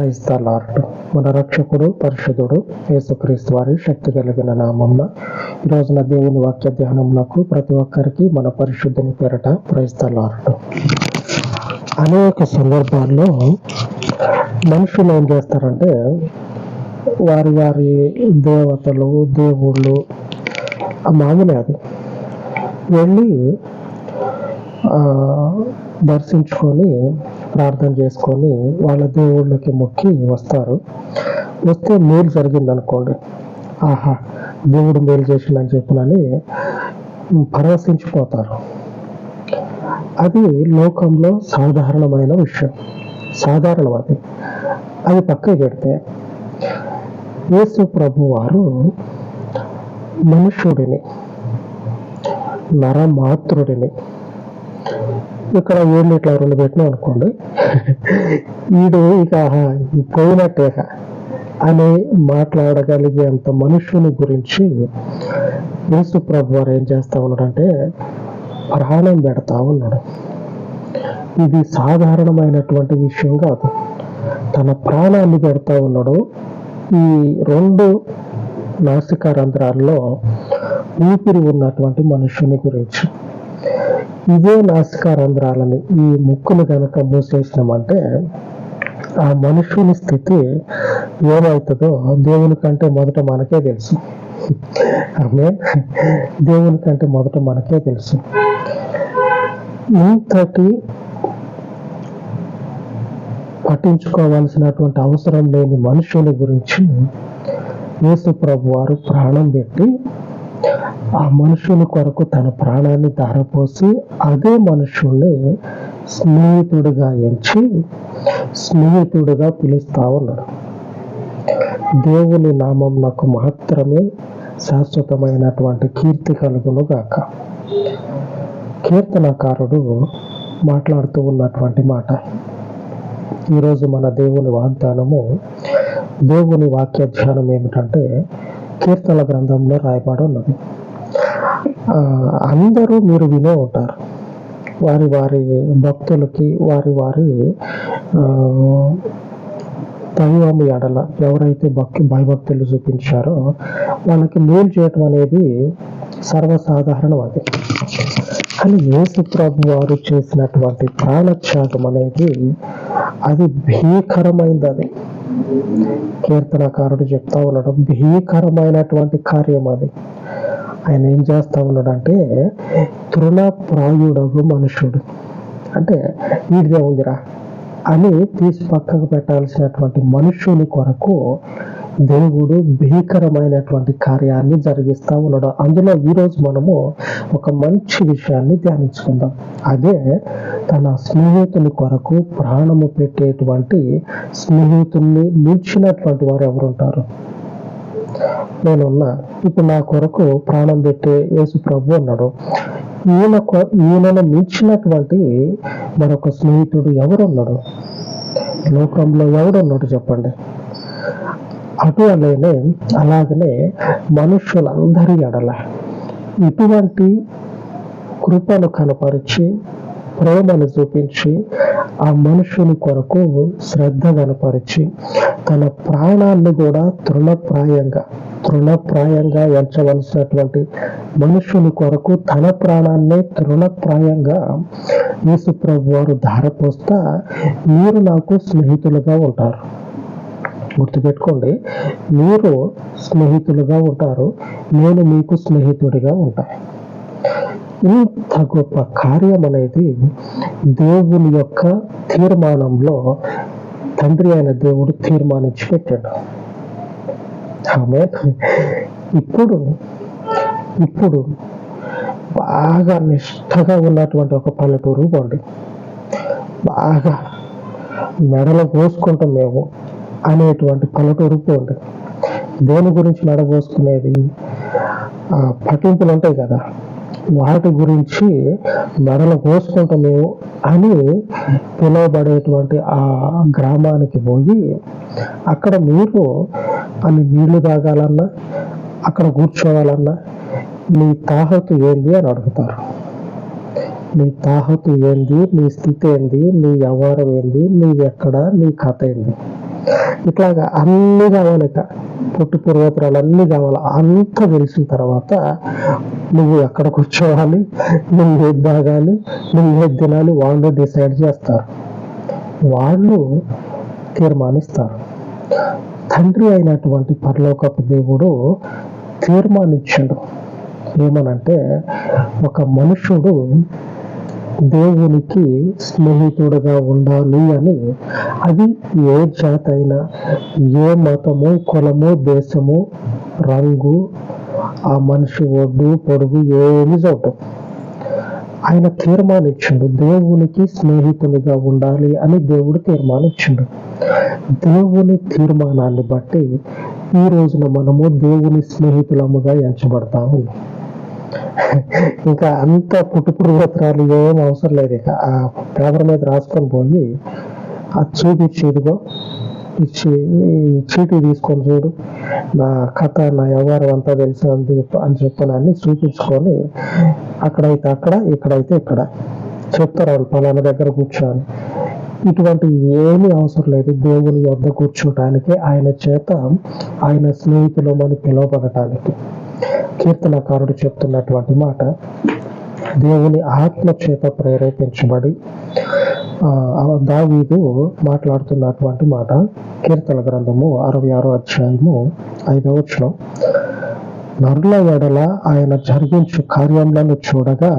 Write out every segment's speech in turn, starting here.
Praise the lord మన రక్షకుడు పరిశుద్ధుడు యేసుక్రీస్తు వారి శక్తి కలిగిన నామమ్మ ఈరోజున రోజున దేవుని వాక్య ధ్యానములకు ప్రతి ఒక్కరికి మన పరిశుద్ధిని పేరట ప్రైజ్ ద లార్డ్. అనేక సందర్భాల్లో మనుషులు ఏం చేస్తారంటే వారి వారి దేవతలు దేవుళ్ళు ఆ మామూలే అది. వెళ్ళి ఆ, దర్శించుకొని ప్రార్థన చేసుకొని వాళ్ళ దేవుళ్ళకి మొక్కి వస్తారు. వస్తే మేలు జరిగింది అనుకోండి ఆహా దేవుడు మేలు చేసిందని చెప్పినని పరవశించిపోతారు. అది లోకంలో సాధారణమైన విషయం. సాధారణం అది. అది పక్కకి పెడితే యేసు ప్రభు వారు మనుష్యుడిని నరమాతృడిని ఇక్కడ ఏళ్ళు ఇట్లా రెండు పెట్టినాం అనుకోండి. వీడు ఇక పోయినట్టేక అని మాట్లాడగలిగేంత మనుషుని గురించి యేసు ప్రభు వారు ఏం చేస్తా ఉన్నాడంటే ప్రాణం పెడతా ఉన్నాడు. ఇది సాధారణమైనటువంటి విషయం కాదు. తన ప్రాణాన్ని పెడతా ఉన్నాడు. ఈ రెండు నాసికారంధ్రాల్లో ఊపిరి ఉన్నటువంటి మనుషుని గురించి. ఇదే నాసికారంధ్రాలని ఈ ముక్కును కనుక మూసేసినామంటే ఆ మనుషుని స్థితి ఏమవుతుందో దేవుని కంటే మొదట మనకే తెలుసు. ఆమె దేవుని కంటే మొదట మనకే తెలుసు. ఇంతటి పట్టించుకోవాల్సినటువంటి అవసరం లేని మనుషుల గురించి యేసు ప్రభు వారు ప్రాణం పెట్టి ఆ మనుషుని కొరకు తన ప్రాణాన్ని ధారపోసి అదే మనుషుల్ని స్నేహితుడిగా ఎంచి స్నేహితుడిగా పిలుస్తా ఉన్నాడు. దేవుని నామం నాకు మాత్రమే శాశ్వతమైనటువంటి కీర్తి కలుగును గాక. కీర్తనకారుడు మాట్లాడుతూ ఉన్నటువంటి మాట. ఈరోజు మన దేవుని వాగ్దానము దేవుని వాక్య ధ్యానం ఏమిటంటే కీర్తన గ్రంథంలో రాయబడి ఉన్నది. అందరూ మీరు వినే ఉంటారు. వారి వారి భక్తులకి వారి వారి ఆ, దైవం ఎడల ఎవరైతే భక్తి భయభక్తులు చూపించారో వాళ్ళకి మేలు చేయటం అనేది సర్వసాధారణం అది కానీ యేసుప్రభు వారు చేసినటువంటి ప్రాణత్యాగం అనేది అది భీకరమైనది అది కీర్తనకారుడు చెప్తా ఉన్నాడు. భీకరమైనటువంటి కార్యం అది. ఆయన ఏం చేస్తా ఉన్నాడంటే తృణప్రాయుడగు మనుషుడు అంటే వీడిదే ఉందిరా అని తీసి పక్కకు పెట్టాల్సినటువంటి మనుషుని కొరకు దేవుడు భీకరమైనటువంటి కార్యాన్ని జరిగిస్తా ఉన్నాడు. అందులో ఈరోజు మనము ఒక మంచి విషయాన్ని ధ్యానించుకుందాం. అదే తన స్నేహితుని కొరకు ప్రాణము పెట్టేటువంటి స్నేహితుల్ని మించినటువంటి వారు ఎవరుంటారు? నేనున్నా. ఇప్పుడు నా కొరకు ప్రాణం పెట్టే యేసు ప్రభు అన్నాడు ఈయన ఈయనను మించినటువంటి మరొక స్నేహితుడు ఎవరున్నాడు లోకంలో ఎవడున్నాడు చెప్పండి? అటు అలానే అలాగనే మనుషులందరి ఎడల ఇటువంటి కృపను కనపరిచి ప్రేమను చూపించి ఆ మనుషుని కొరకు శ్రద్ధ కనపరిచి తన ప్రాణాన్ని కూడా తృణప్రాయంగా తృణప్రాయంగా ఎంచవలసినటువంటి మనుషుని కొరకు తన ప్రాణాన్ని తృణప్రాయంగా యేసుప్రభు వారు ధారపోస్తా మీరు నాకు స్నేహితులుగా ఉంటారు. గుర్తుపెట్టుకోండి మీరు స్నేహితులుగా ఉంటారు నేను మీకు స్నేహితుడిగా ఉంటాను. ఇంత గొప్ప కార్యం అనేది దేవుని యొక్క తీర్మానంలో తండ్రి అయిన దేవుడు తీర్మానించి పెట్టాడు ఆమె ఇప్పుడు ఇప్పుడు బాగా నిష్టగా ఉన్నటువంటి ఒక పల్లెటూరు పోండి బాగా మెడలు పోసుకుంటాం మేము అనేటువంటి పల్లెటూరు పోండి దేని గురించి మెడపోసుకునేది ఆ, పట్టింపులు ఉంటాయి కదా. వాటి గురించి మెడలు కోసుకుంటాము అని పిలువబడేటువంటి ఆ గ్రామానికి పోయి అక్కడ మీరు అని నీళ్ళు తాగాలన్నా అక్కడ కూర్చోవాలన్నా నీ తాహతు ఏంది అని అడుగుతారు. నీ తాహతు ఏంది నీ స్థితి ఏంది నీ వ్యవహారం ఏంది నీవెక్కడ నీ కథ ఏంది? ఇట్లాగా అన్ని కావాలిక పుట్టు పూర్వోత్తరాలు అన్ని కావాలి అంత తెలిసిన తర్వాత నువ్వు ఎక్కడ కూర్చోవాలి? నువ్వు ఏది తాగాలి నువ్వు ఏది తినాలి? వాళ్ళు డిసైడ్ చేస్తారు. వాళ్ళు తీర్మానిస్తారు. తండ్రి అయినటువంటి పరలోకపు దేవుడు తీర్మానించాడు. ఏమనంటే ఒక మనుషుడు దేవునికి స్నేహితుడుగా ఉండాలి అని అది ఏ జాతి అయినా ఏ మతము కులము దేశము రంగు ఆ మనిషి ఒడ్డు పొడుగు ఏమి చూడటం ఆయన తీర్మానించిండు దేవునికి స్నేహితునిగా ఉండాలి అని దేవుడు తీర్మానించిండు. దేవుని తీర్మానాన్ని బట్టి ఈ రోజున మనము దేవుని స్నేహితులముగా ఎంచబడతాము. ఇంకా అంత పుట్టుపురుగోత్రాలు ఏం అవసరం లేదు. ఇక ఆ పేపర్ మీద రాసుకొని పోయి ఆ చూపించి ఇదిగో ఇచ్చి చీటీ తీసుకొని చూడు నా కథ నా వ్యవహారం అంతా తెలుసు అని చెప్ప- అని చెప్పనని చూపించుకొని అక్కడైతే అక్కడ ఇక్కడైతే ఇక్కడ. చెప్తారు వాళ్ళు పలానా దగ్గర కూర్చోని ఇటువంటి ఏమి అవసరం లేదు. దేవుని వద్ద కూర్చోటానికి ఆయన చేత ఆయన స్నేహితులమని పిలువబడటానికి. కీర్తనకారుడు చెప్తున్నటువంటి మాట దేవుని ఆత్మ చేత ప్రేరేపించబడి దావీదు మాట్లాడుతున్నటువంటి మాట. కీర్తన గ్రంథము అరవై ఆరో అధ్యాయము ఐదవ వచనం. నరుల ఎడల ఆయన జరిగించు కార్యములను చూడగా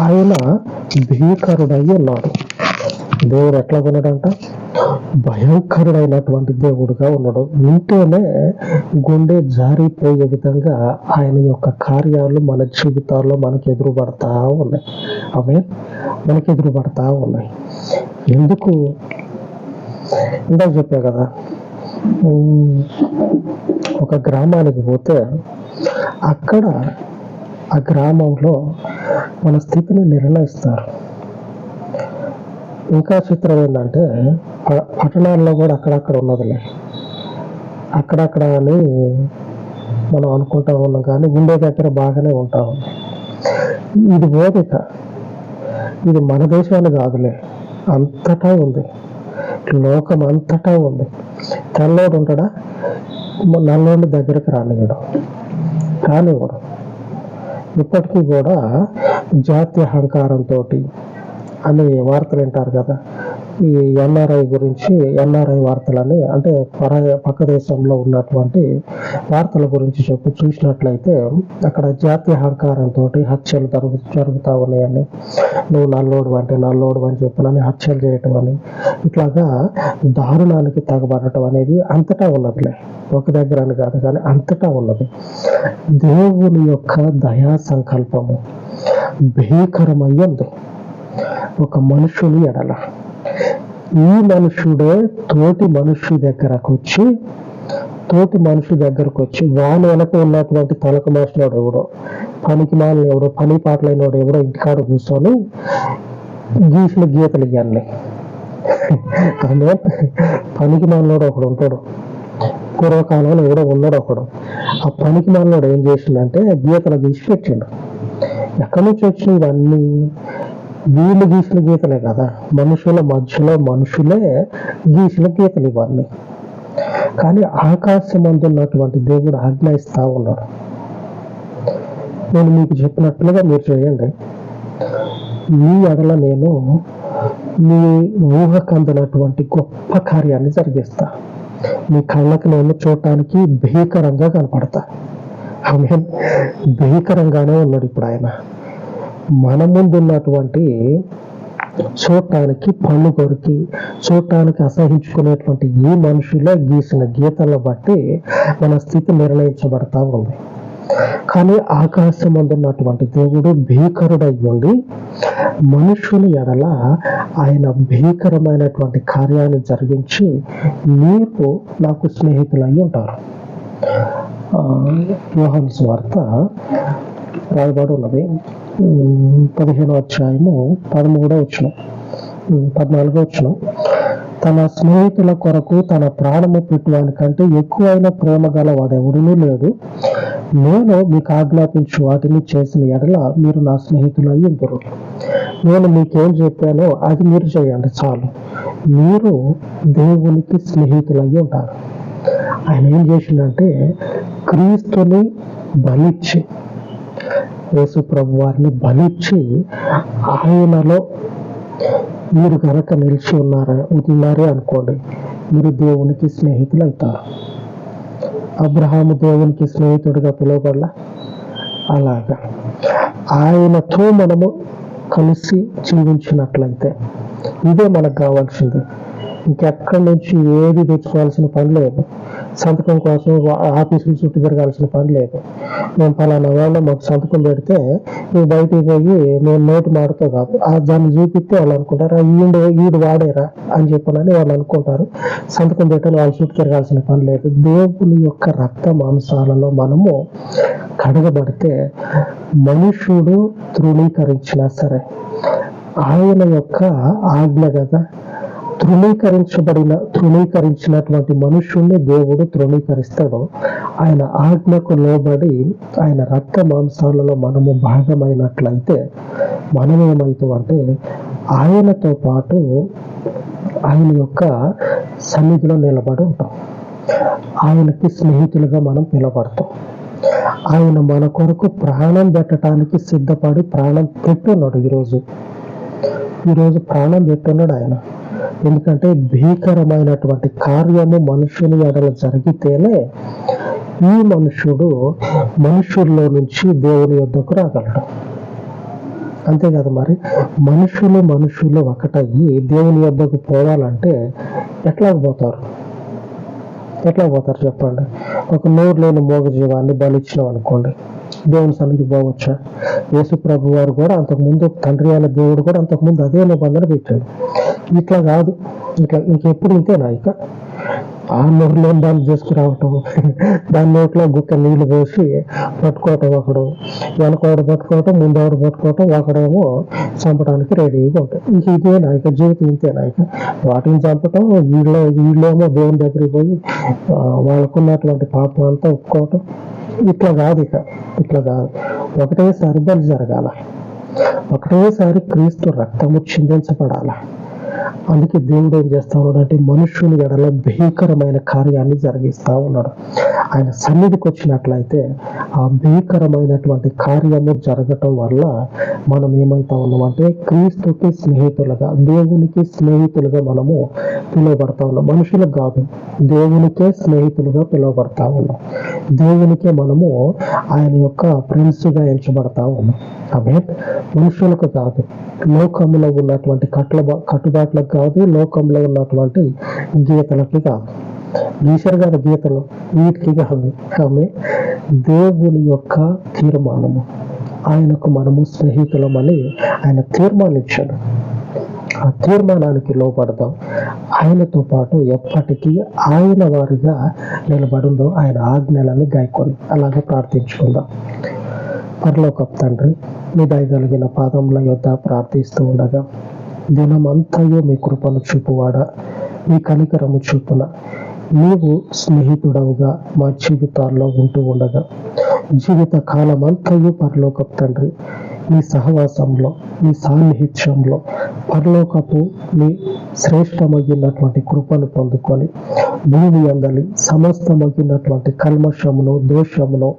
ఆయన భీకరుడై ఉన్నాడు. దేవుడు ఎట్లా కొనడంట భయంకరుడైనటువంటి దేవుడుగా ఉన్నాడు వింటేనే గుండె జారిపోయే విధంగా ఆయన యొక్క కార్యాలు మన జీవితాల్లో మనకు ఎదురుపడతా ఉన్నాయి. అవే మనకి ఎదురుపడతా ఉన్నాయి. ఎందుకు? ఇందాక చెప్పా కదా. ఒక గ్రామానికి పోతే అక్కడ ఆ గ్రామంలో మన స్థితిని నిర్ణయిస్తారు. ఇంకా చిత్రం ఏంటంటే ప- పట్టణాల్లో కూడా అక్కడక్కడ ఉన్నదిలే. అక్కడక్కడ అని మనం అనుకుంటా ఉన్నాం కానీ ఉండే దగ్గర బాగానే ఉంటా ఉంది. ఇది బోధిక ఇది మన దేశాలు కాదులే. అంతటా ఉంది. లోకం అంతటా ఉంది. తెల్లోడు ఉంటాడా? నల్లోడి దగ్గరికి రానివ్వడం. రానివ్వడం. ఇప్పటికీ కూడా జాతి అహంకారంతో అని వార్తలు వింటారు కదా. ఈ ఎన్ఆర్ఐ గురించి ఎన్ఆర్ఐ వార్తలని అంటే పర పక్క దేశంలో ఉన్నటువంటి వార్తల గురించి చెప్పి చూసినట్లయితే అక్కడ జాతి అహంకారంతో హత్యలు జరుగు జరుగుతూ ఉన్నాయని నువ్వు నల్లోడు అంటే నల్లోడు అని చెప్పనని హత్యలు చేయటం అని ఇట్లాగా దారుణానికి తగబడటం అనేది అంతటా ఉన్నదిలే. ఒక దగ్గర అని కాదు కానీ అంతటా ఉన్నది. దేవుని యొక్క దయా సంకల్పము భీకరమై ఉంది. ఒక మనుషుని ఎడల. ఈ మనుషుడే తోటి మనుషు దగ్గరకు వచ్చి తోటి మనుషు దగ్గరకు వచ్చి వాని వెనక ఉన్నటువంటి తలకు మాసినోడు ఎవడో పనికి మాలిన ఎవడో పని పాటలైనోడు ఎవడో ఇంటికాడ కూర్చొని గీసిన గీతలు ఇవ్వాలి పనికి మాలినోడు ఒకడు ఉంటాడు. పూర్వకాలంలో ఎవడో ఉన్నాడు ఒకడు. ఆ పనికి మాలినోడు ఏం చేసిండంటే గీతలు గీసి పెట్టిండు. ఎక్కడి నుంచి వచ్చినాయి ఇవన్నీ? వీళ్ళు గీసిన గీతలే కదా. మనుషుల మధ్యలో మనుషులే గీసిన గీతలు ఇవన్నీ. కానీ ఆకాశం అందున్నటువంటి దేవుడు ఆజ్ఞాయిస్తా ఉన్నాడు. నేను మీకు చెప్పినట్లుగా మీరు చేయండి. మీ ఎడల నేను మీ ఊహకు గొప్ప కార్యాన్ని జరిగిస్తా. మీ కళ్ళకి నేను చూడటానికి భీకరంగా కనపడతా. ఆమె భీకరంగానే ఉన్నాడు ఇప్పుడు ఆయన. మన ముందున్నటువంటి చూడటానికి పళ్ళు కొరికి చూడటానికి అసహించుకునేటువంటి ఈ మనుషులే గీసిన గీతలను బట్టి మన స్థితి నిర్ణయించబడతా ఉంది. కానీ ఆకాశం ఉన్నటువంటి దేవుడు భీకరుడై ఉండి మనుషుల ఎడల ఆయన భీకరమైనటువంటి కార్యాన్ని జరిగించి మీకు నాకు స్నేహితులై ఉంటారు ఆ, స్వార్త రాయబడి ఉన్నది. పదిహేను పదిహేనో అధ్యాయము పదమూడో వచ్చిన పద్నాలుగో వచ్చిన తన స్నేహితుల కొరకు తన ప్రాణము పెట్టువానికంటే ఎక్కువైన ప్రేమ గల వాడెవడునూ లేడు. నేను మీకు ఆజ్ఞాపించు వాటిని చేసిన ఎడల మీరు నా స్నేహితులై అయ్యిందరు నేను మీకేం చెప్పానో అది మీరు చేయండి చాలు. మీరు దేవునికి స్నేహితులై ఉంటారు. ఆయన ఏం చేసిందంటే క్రీస్తుని బలిచ్చి యేసు ప్రభు వారిని బలిచ్చి ఆయనలో మీరు కనుక నిలిచి ఉన్నారా ఉన్నారే అనుకోండి. మీరు దేవునికి స్నేహితులు అవుతారు అబ్రహాము దేవునికి స్నేహితుడిగా పిలువబడాల? అలాగా. ఆయనతో మనము కలిసి జీవించినట్లయితే ఇదే మనకు కావాల్సింది. ఇంకెక్కడి నుంచి ఏది తెచ్చుకోవాల్సిన పని లేదు. సంతకం కోసం ఆఫీసులు చుట్టూ తిరగాల్సిన పని లేదు. మేము పలానా వాళ్ళు మాకు సంతకం పెడితే నువ్వు బయటికి పోయి మేము నోటు మాడుతో కాదు ఆ దాన్ని చూపిస్తే వాళ్ళు అనుకుంటారు ఈడు ఈడు వాడేరా అని చెప్పనని వాళ్ళు అనుకుంటారు. సంతకం పెట్టని వాళ్ళు చుట్టూ తిరగాల్సిన పని లేదు. దేవుని యొక్క రక్త మాంసాలలో మనము కడగబడితే మనుషుడు తృణీకరించినా సరే ఆయన యొక్క ఆజ్ఞ కదా. తృణీకరించబడిన తృణీకరించినటువంటి మనుష్యుణ్ణి దేవుడు తృణీకరిస్తాడు. ఆయన ఆజ్ఞకు లోబడి ఆయన రక్త మాంసాలలో మనము భాగమైనట్లయితే మనం ఏమవుతామంటే ఆయనతో పాటు ఆయన యొక్క సన్నిధిలో నిలబడి ఉంటాం. ఆయనకి స్నేహితులుగా మనం పిలబడతాం ఆయన మన కొరకు ప్రాణం పెట్టడానికి సిద్ధపడి ప్రాణం పెట్టున్నాడు ఈరోజు. ఈరోజు ప్రాణం పెట్టున్నాడు ఆయన. ఎందుకంటే భీకరమైనటువంటి కార్యము మనుషుని ఎడల జరిగితేనే ఈ మనుషుడు మనుషుల్లో నుంచి దేవుని యొద్దకు రాగలడు. అంతే కదా మరి మనుషులు మనుషులు ఒకటయ్యి దేవుని యొద్దకు పోవాలంటే ఎట్లా పోతారు? ఎట్లా పోతారు చెప్పండి? ఒక నోరు లేని మోగ జీవాన్ని బలిచ్చినాం అనుకోండి. దేవుని సన్నిధి పోవచ్చా? యేసు ప్రభు వారు కూడా అంతకుముందు తండ్రి అయిన దేవుడు కూడా అంతకుముందు అదే నిబంధన పెట్టాడు. ఇట్లా కాదు. ఇట్లా ఇంకెప్పుడు ఇంతేనా ఇక? ఆ నోట్లో దాన్ని చేసుకురావటం దాని నోట్లో గుక్క నీళ్ళు పోసి పట్టుకోవటం ఒకడు వెనకవాడు పట్టుకోవటం ముందవాడు పట్టుకోవటం ఒకడేమో చంపడానికి రెడీగా ఉంటాయి ఇంక ఇదే నాయక జీవితం ఇంతే నాయక. వాటిని చంపటం వీళ్ళ వీళ్ళేమో దేవుని దగ్గరికి పోయి వాళ్ళకున్నటువంటి పాపం అంతా ఒప్పుకోవటం. ఇట్లా కాదు ఇక ఇట్లా కాదు. ఒకటేసారి బలి జరగాల. ఒకటేసారి క్రీస్తు రక్తము చిందించబడాలా. అందుకే దేవుడు ఏం చేస్తా ఉన్నాడు అంటే మనుషుని ఎడల భీకరమైన కార్యాన్ని జరిగిస్తా ఉన్నాడు. ఆయన సన్నిధికి వచ్చినట్లయితే ఆ భీకరమైనటువంటి కార్యము జరగటం వల్ల మనం ఏమైతా ఉన్నామంటే క్రీస్తుకి స్నేహితులుగా దేవునికి స్నేహితులుగా మనము పిలువబడతా ఉన్నాం. మనుషులకు కాదు దేవునికే స్నేహితులుగా పిలువబడతా ఉన్నాం. దేవునికే మనము ఆయన యొక్క ఫ్రెండ్స్గా ఎంచబడతా ఉన్నాం. ఆమె మనుషులకు కాదు లోకంలో ఉన్నటువంటి కట్ల కట్టుబాట్లకు కాదు లోకంలో ఉన్నటువంటి గీతలకి కాదు. గీశారు గీతలు వీటికి కాదు. ఆమె దేవుని యొక్క తీర్మానము ఆయనకు మనము స్నేహితులమని ఆయన తీర్మానించాడు. ఆ తీర్మానానికి లోపడదాం ఆయనతో పాటు ఎప్పటికీ ఆయన వారిగా నిలబడిందో ఆయన ఆజ్ఞలని గాయకొని అలాగే ప్రార్థించుకుందాం. పరలోకప్ తండ్రి మీ దయగలిగిన పాదముల యొద్ద ప్రార్థిస్తూ ఉండగా దినమంతయో మీ కృపను చూపువాడా? మీ కనికరము చూపున. నీవు స్నేహితుడవుగా మా జీవితాల్లో ఉంటూ ఉండగా. జీవిత కాలం అంతయు పరలోకపు తండ్రి మీ సహవాసంలో మీ సాన్నిహిత్యంలో పరలోకపు మీ శ్రేష్టమగినటువంటి కృపను పొందుకొని భూమి అందలి సమస్తమగినటువంటి కల్మషమును దోషమును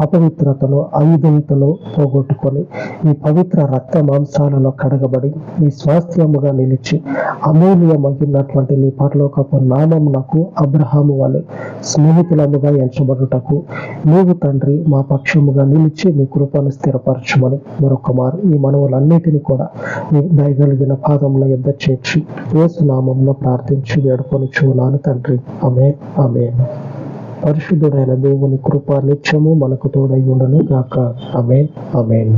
అపవిత్రతను అవిధేయతను పోగొట్టుకొని మీ పవిత్ర రక్త మాంసాలలో కడగబడి మీ స్వాస్థ్యముగా నిలిచి అమూల్యమగినటువంటి నీ పరలోకపు నామమునకు అబ్రహాము వలె స్నేహితులముగా ఎంచబడుటకు నీవు తండ్రి మా పక్షముగా నిలిచి మీ కృపను స్థిరపరచమని కుమార్ ఈ మనవులన్నిటిని కూడా మీ దయగలిగిన పాదముల యొద్ద చేర్చి ఏసునామంలో ప్రార్థించి వేడుకొని చూనాను తండ్రి. అమే అమే పరిశుద్ధుడైన దేవుని కృప నిత్యము మనకు తోడై ఉండను గాక. అమేన్ అమేన్